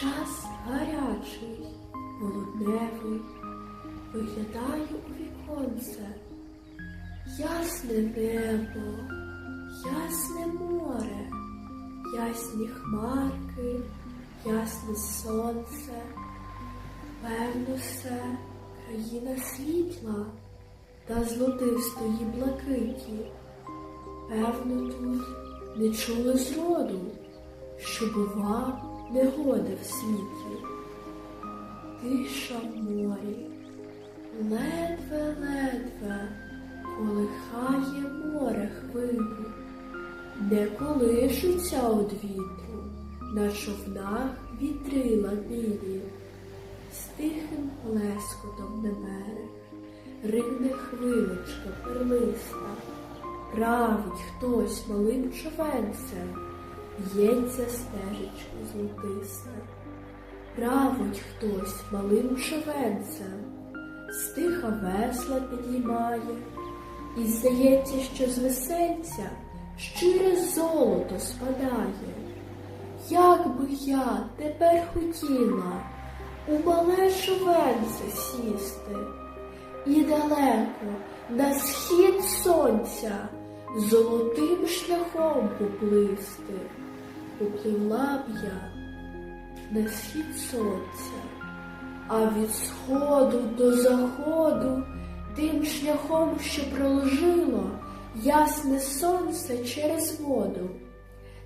Час гарячий, полудневий, виглядаю у віконце. Ясне небо, ясне море, ясні хмарки, ясне сонце. Певно, все країна світла та золотистої блакиті. Певно, тут не чули зроду, що бува негода в світі. Тиша в морі, ледве-ледве колихає море хвилі, не колишуться од вітру, на човнах вітрила білі, з тихим плескотом на берег, ригне хвилочка перлиста, править хтось малим човенцем, б'ється стежечка золотиста. Править хтось малим човенцем, стиха весла підіймає, і здається, що з весельця щире золото спадає. Як би я тепер хотіла у мале човенце сісти, і далеко на схід сонця золотим шляхом поплисти, попливла б я на схід сонця, а від сходу до заходу тим шляхом, що проложило ясне сонце через воду.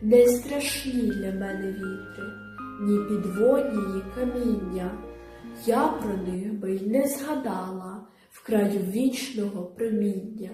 Не страшні для мене вітри, ні підводні, ні каміння. Я про них би й не згадала в краю вічного проміння.